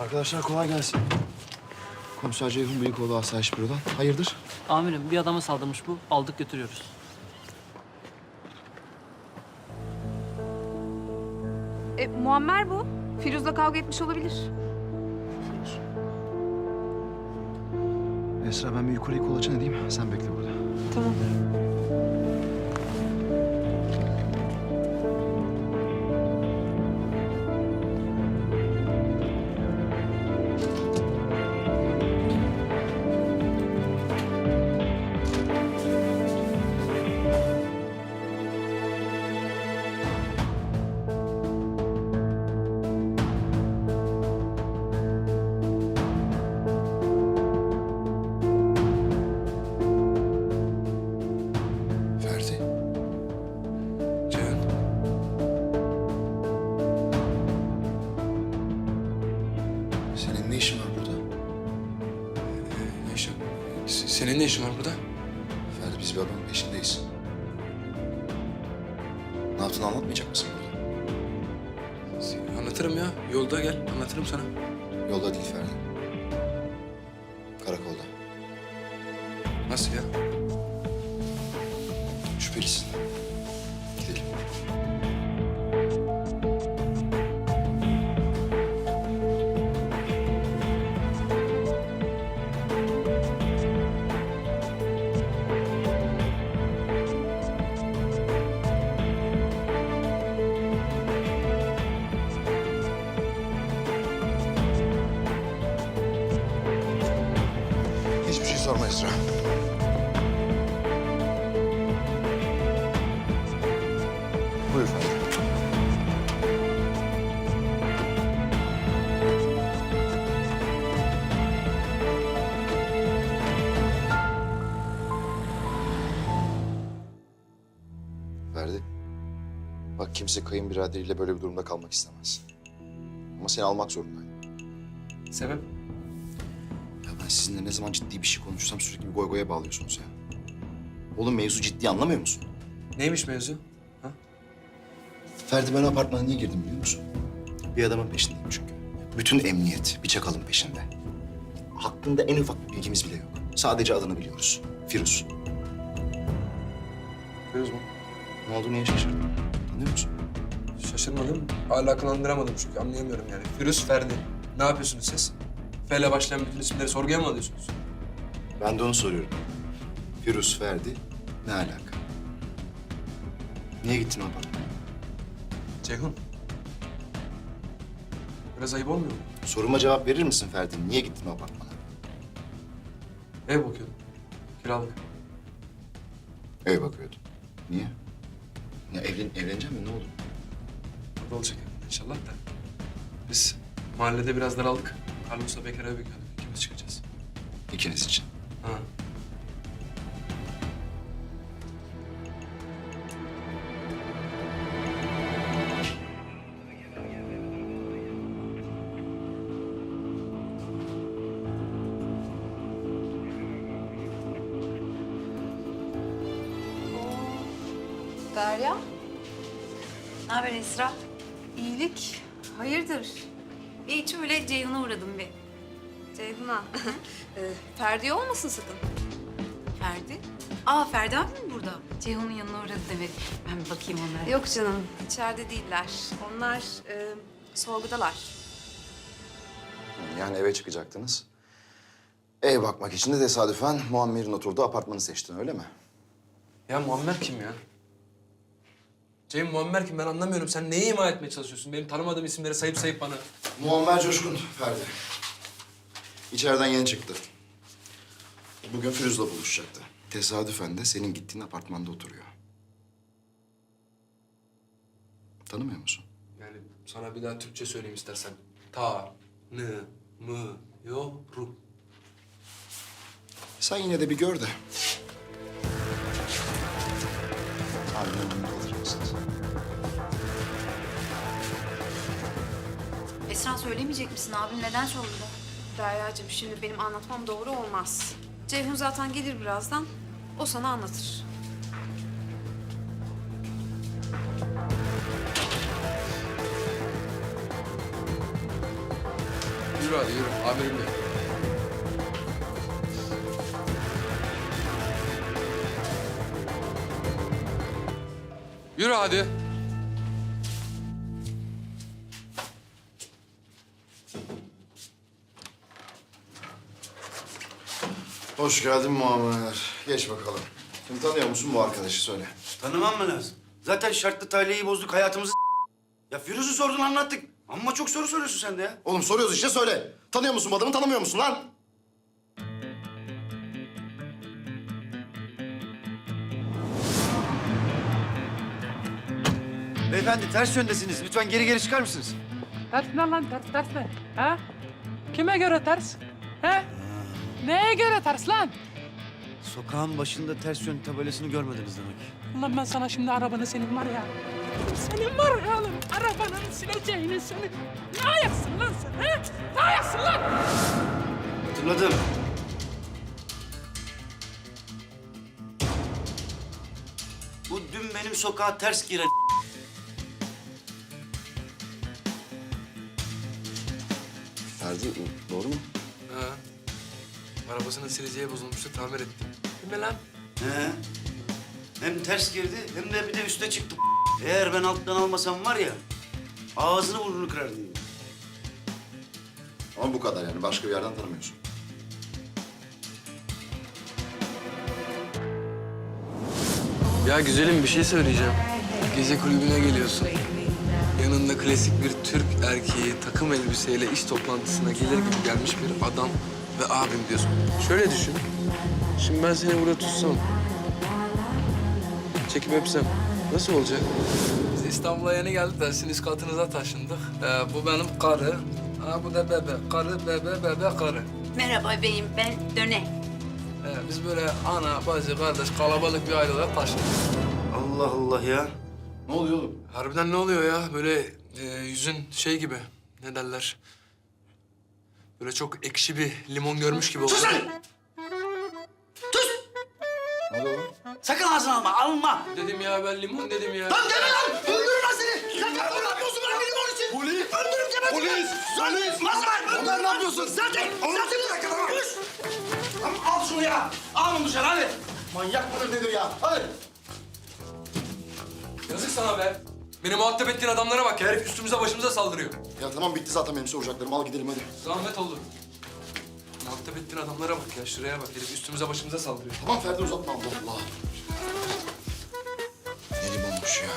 Arkadaşlar kolay gelsin. Komiser Ceyhun Büyükoğlu Asayiş Büro'dan. Hayırdır? Amirim bir adama saldırmış bu. Aldık götürüyoruz. E, Muammer bu. Firuz'la kavga etmiş olabilir. Esra ben bir yukarıyı kolaçan edeyim. Sen bekle burada. Tamam. Senin ne işin var burada? Ferdi biz bir adamın peşindeyiz. Ne yaptığını anlatmayacak mısın burada? Anlatırım ya. Yolda gel. Anlatırım sana. Yolda değil Ferdi. Karakolda. Nasıl ya? Şüphelisin. Hiçbir şey sorma Esra. Buyur Ferdi. Ferdi. Bak kimse kayınbiraderiyle böyle bir durumda kalmak istemez. Ama seni almak zorundayım. Sebep? Ben sizinle ne zaman ciddi bir şey konuşsam sürekli bir goy goya bağlıyorsunuz ya. Oğlum mevzu ciddi anlamıyor musun? Neymiş mevzu? Ha? Ferdi ben apartmana niye girdim biliyor musun? Bir adamın peşindeyim çünkü. Bütün emniyet bir çakalın peşinde. Hakkında en ufak bir bilgimiz bile yok. Sadece adını biliyoruz. Firuz. Firuz mu? Ne oldu niye şaşırdın? Tanıyor musun? Şaşırmadım. Alakalandıramadım çünkü anlayamıyorum yani. Firuz Ferdi. Ne yapıyorsunuz siz? F ile başlayan bütün isimleri sorguya mı alıyorsunuz? Ben de onu soruyorum. Firuz, Ferdi ne alaka? Niye gittin o apartmana? Ceyhun. Biraz ayıp olmuyor mu? Soruma cevap verir misin Ferdi? Niye gittin o apartmana? Ev bakıyordum. Kiralık. Ev bakıyordum. Niye? Ya evlen, evleneceğim mi? Ne oldu? Burada olacak inşallah da. Biz mahallede biraz daraldık. Carlos'la Bekar ev bakıyorduk. İkimiz çıkacağız. İkiniz için. Ha. Derya, Ne haber Esra? iyilik. Hayırdır? Hiç öyle Ceyhun'a uğradım bir. Ceyhun'a. ee, Ferdi olmasın sakın. Ferdi? Aa Ferdi abi mi burada? Ceyhun'un yanına uğradı demek. Ben bir bakayım onlara. Yok canım, içeride değiller. Onlar e, sorgudalar. Yani eve çıkacaktınız. Ev bakmak için de tesadüfen Muammer'in oturduğu apartmanı seçtin öyle mi? Ya Muammer kim ya? Ceyhun Muammer kim ben anlamıyorum. Sen neyi ima etmeye çalışıyorsun? Benim tanımadığım isimleri sayıp sayıp bana. Muammer Coşkun Ferdi. İçeriden yeni çıktı. Bugün Firuz'la buluşacaktı. Tesadüfen de senin gittiğin apartmanda oturuyor. Tanımıyor musun? Yani sana bir daha Türkçe söyleyeyim istersen. Ta, nı, mı, yorum. Sen yine de bir gör de. Aynen Esra söylemeyecek misin abim? Neden sordu? Derya'cığım şimdi benim anlatmam doğru olmaz. Ceyhun zaten gelir birazdan. O sana anlatır. Yürü hadi yürü. Amirim ya. Yürü hadi. Hoş geldin Muammer. Geç bakalım. Şimdi tanıyor musun bu arkadaşı söyle. Tanımam mı lazım? Zaten şartlı taliheyi bozduk, hayatımızı Ya Firuz'u sordun anlattık. Ama çok soru soruyorsun sen de ya. Oğlum soruyoruz işte söyle. Tanıyor musun bu adamı tanımıyor musun lan? Beyefendi ters yöndesiniz. Lütfen geri geri çıkar mısınız? Ters ne lan ters ters ne? Ha? Kime göre ters? He? Neye göre ters lan? Sokağın başında ters yön tabelasını görmediniz demek. Ulan ben sana şimdi arabanı senin var ya. Senin var ya oğlum. Arabanın sileceğini senin. Ne ayaksın lan sen he? Ne ayaksın lan? Hatırladım. Bu dün benim sokağa ters giren Ferdi doğru mu? Ha. Arabasının sileceği bozulmuştu tamir ettim. Değil mi lan? He. Hem ters girdi hem de bir de üste çıktı. Eğer ben alttan almasam var ya ağzını burnunu kırardım. Ama bu kadar yani. Başka bir yerden tanımıyorsun. Ya güzelim bir şey söyleyeceğim. Gece kulübüne geliyorsun. Yanında klasik bir Türk erkeği takım elbiseyle iş toplantısına gelir gibi gelmiş bir adam ve abim diyorsun. Şöyle düşün. Şimdi ben seni burada tutsam, çekip öpsem nasıl olacak? Biz İstanbul'a yeni geldik de sizin üst katınıza taşındık. Ee, bu benim karı. Ha, bu da bebe. Karı, bebe, bebe, karı. Merhaba beyim ben Döne. Ee, biz böyle ana, bacı, kardeş, kalabalık bir aile olarak taşındık. Allah Allah ya. Ne oluyor oğlum? Harbiden ne oluyor ya? Böyle e, yüzün şey gibi. Ne derler? Böyle çok ekşi bir limon görmüş gibi oluyor. Ne oluyor oğlum? Sakın ağzına alma, alma. Dedim ya ben limon dedim ya. Lan deme lan! Öldürürüm ben seni! Sen ne yapıyorsun lan benim onun için? Polis! Öldürürüm gebertirim! Polis! Polis! Mazhar! Ömer ne yapıyorsun? Zaten! Zaten bir dakika tamam. Tamam al şunu ya! Al onu dışarı hadi! Manyak mıdır nedir ya? Hadi. Yazık sana be. Beni muhatap ettiğin adamlara bak ya. Herif üstümüze başımıza saldırıyor. Ya tamam bitti zaten benim soracaklarım. Al gidelim hadi. Zahmet oldu. Muhatap ettiğin adamlara bak ya. Şuraya bak. Herif üstümüze başımıza saldırıyor. Tamam Ferdi uzatma Allah Allah. Ne limonmuş ya.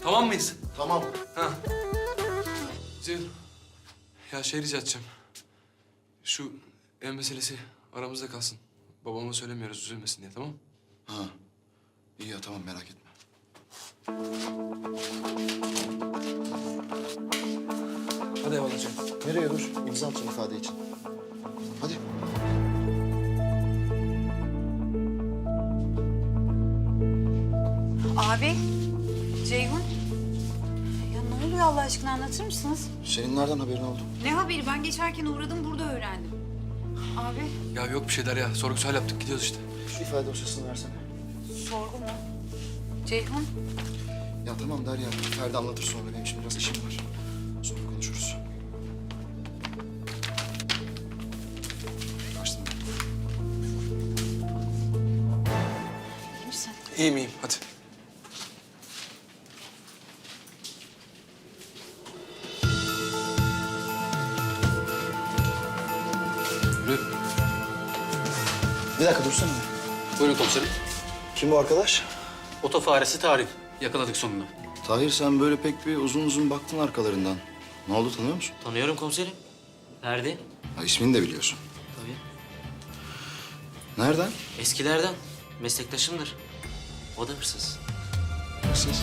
Tamam mıyız? Tamam. Ha. Zil. Ya şey rica edeceğim. Şu ev meselesi aramızda kalsın. Babama söylemiyoruz üzülmesin diye tamam mı? Ha. İyi ya tamam merak etme. Hadi eyvallah canım. Nereye dur? İmza atacağım ifade için. Hadi. Abi, Ceyhun. Ya ne oluyor Allah aşkına anlatır mısınız? Senin nereden haberin oldu? Ne haberi? Ben geçerken uğradım burada öğrendim. Abi, Ya yok bir şeyler ya. Sorgu sual yaptık gidiyoruz işte. Şu ifade dosyasını versene. sorgu mu? Ceyhun, Ya tamam Derya. Ferdi anlatır sonra. Benim şimdi biraz işim var. Sonra konuşuruz. Kaçtım ben. iyi misin? İyiyim iyiyim hadi. Yürü. Bir dakika dursana. Buyurun komiserim. Kim bu arkadaş? Oto faresi tarif. Yakaladık sonunda. Tahir sen böyle pek bir uzun uzun baktın arkalarından. Ne oldu tanıyor musun? Tanıyorum komiserim. Ferdi. Ha, ismini de biliyorsun. Tabii. Nereden? Eskilerden. Meslektaşımdır. O da hırsız. Siz.